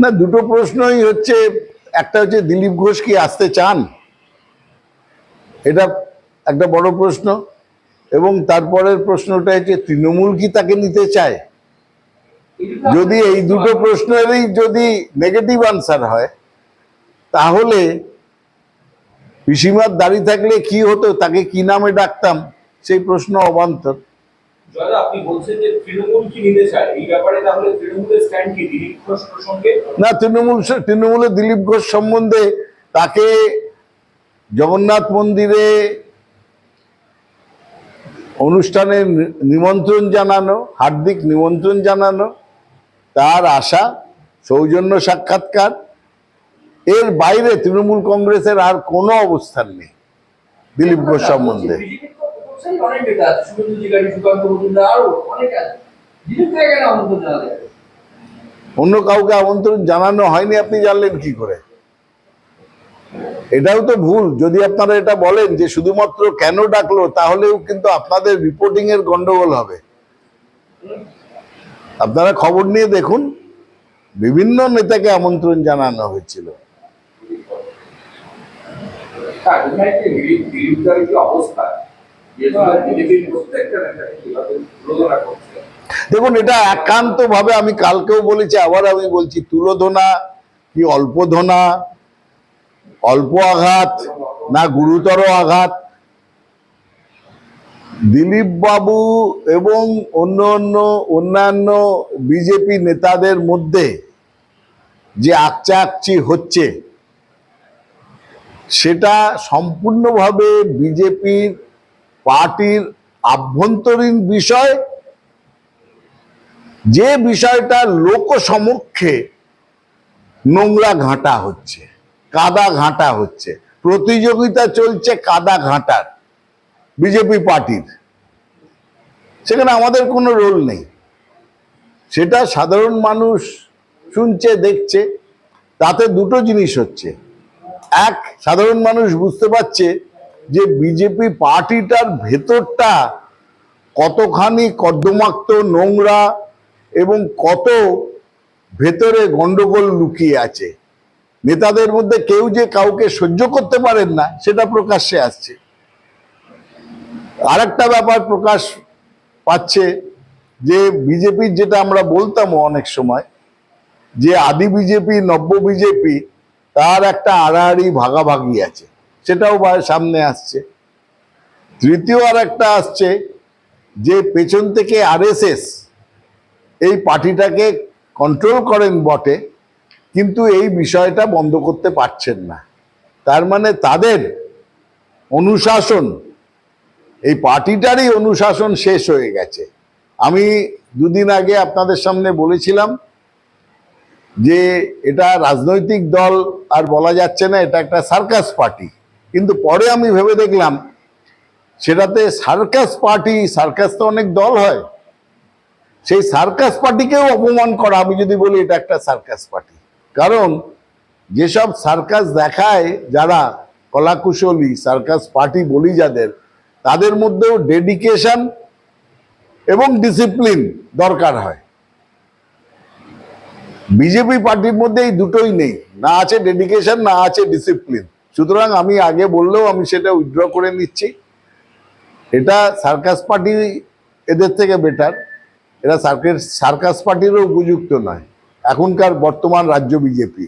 না, দুটো প্রশ্নই হচ্ছে, একটা হচ্ছে দিলীপ ঘোষ কি আসতে চান? এটা একটা বড় প্রশ্ন। এবং তারপরের প্রশ্নটা হচ্ছে, তৃণমূল কি তাকে নিতে চায়? যদি এই দুটো প্রশ্নেরই যদি নেগেটিভ আনসার হয়, তাহলে পিসিমার দাঁড়িয়ে থাকলে কি হতো? তাকে কি নামে ডাকতাম? সেই প্রশ্ন অবান্তর। জয়দা আপনি বলছেন যে তৃণমূল কি নিতে চায়? এই ব্যাপারে তাহলে তৃণমূলের স্ট্যান্ড কি দিলীপ ঘোষ প্রসঙ্গে? না তৃণমূল তৃণমূলের দিলীপ ঘোষ সম্বন্ধে তাকে জগন্নাথ মন্দিরে অনুষ্ঠানে নিমন্ত্রণ জানানো হার্দিক নিমন্ত্রণ জানানো তার আশা সৌজন্য সাক্ষাৎকার। এর বাইরে তৃণমূল কংগ্রেসের আর কোনো অবস্থান নেই দিলীপ ঘোষ সম্বন্ধে। প্রপোজাল অনেক নেতা আছে সুকান্ত মজুমদার আরও অনেক আছে। কেন আমন্ত্রণ জানালে? অন্য কাউকে আমন্ত্রণ জানানো হয়নি আপনি জানলেন কি করে? এটাও তো ভুল। যদি আপনারা এটা বলেন যে শুধুমাত্র কেন ডাকলো তাহলেও কিন্তু আপনাদের রিপোর্টিং এর গন্ডগোল হবে। আপনারা খবর নিয়ে দেখুন বিভিন্ন নেতাকে আমন্ত্রণ জানানো হয়েছিল। হ্যাঁ অবস্থা দেখুন, এটা একান্ত ভাবে আমি কালকেও বলেছি, আবার আমি বলছি, তুলোধনা কি অল্পধনা অল্প আঘাত না গুরুতর আঘাত? দিলীপ বাবু এবং অন্য অন্য অন্যান্য বিজেপি নেতাদের মধ্যে যে আকচাকচি হচ্ছে, সেটা সম্পূর্ণভাবে বিজেপির পার্টির আভ্যন্তরীণ বিষয়, যে বিষয়টা লোক সমক্ষে নোংরা ঘাঁটা হচ্ছে, কাদা ঘাঁটা হচ্ছে, প্রতিযোগিতা চলছে কাদা ঘাঁটার, বিজেপি পার্টির, সেখানে আমাদের কোনো রোল নেই। সেটা সাধারণ মানুষ শুনছে, দেখছে, তাতে দুটো জিনিস হচ্ছে। এক, সাধারণ মানুষ বুঝতে পারছে যে বিজেপি পার্টিটার ভেতরটা কতখানি কর্দমাক্ত, নোংরা এবং কত ভেতরে গন্ডগোল লুকিয়ে আছে। নেতাদের মধ্যে কেউ যে কাউকে সহ্য করতে পারেন না, সেটা প্রকাশ্যে আসছে। আরেকটা ব্যাপার প্রকাশ পাচ্ছে যে বিজেপির যেটা আমরা বলতাম অনেক সময়, যে আদি বিজেপি নব্য বিজেপি তার একটা আড়াআড়ি ভাগাভাগি আছে। সেটাও সামনে আসছে। তৃতীয় আর একটা আসছে যে পেছন থেকে আরএসএস এই পার্টিটাকে কন্ট্রোল করেন বটে, কিন্তু এই বিষয়টা বন্ধ করতে পারছেন না। তার মানে তাদের অনুশাসন, এই পার্টিটারই অনুশাসন শেষ হয়ে গেছে। আমি দুদিন আগে আপনাদের সামনে বলেছিলাম যে এটা রাজনৈতিক দল আর বলা যাচ্ছে না, এটা একটা সার্কাস পার্টি। কিন্তু পরে আমি ভেবে দেখলাম, সেটাতে সার্কাস পার্টি, সার্কাস তো অনেক দল হয়। সেই সার্কাস পার্টিকেও অপমান করা, আমি যদি বলি এটা একটা সার্কাস পার্টি। কারণ যেসব সার্কাস দেখায় যারা কলাকুশলী, সার্কাস পার্টি বলি যাদের, তাদের মধ্যেও ডেডিকেশন এবং ডিসিপ্লিন দরকার হয়। বিজেপি পার্টির মধ্যে এই দুটোই নেই, না আছে ডেডিকেশন, না আছে ডিসিপ্লিন। সুতরাং আমি আগে বললেও আমি সেটা উইথড্র করে নিচ্ছি। এটা সার্কাস পার্টি এদের থেকে বেটার এরা সার্কাস সার্কাস পার্টিরও উপযুক্ত নয়। এখনকার বর্তমান রাজ্য বিজেপি।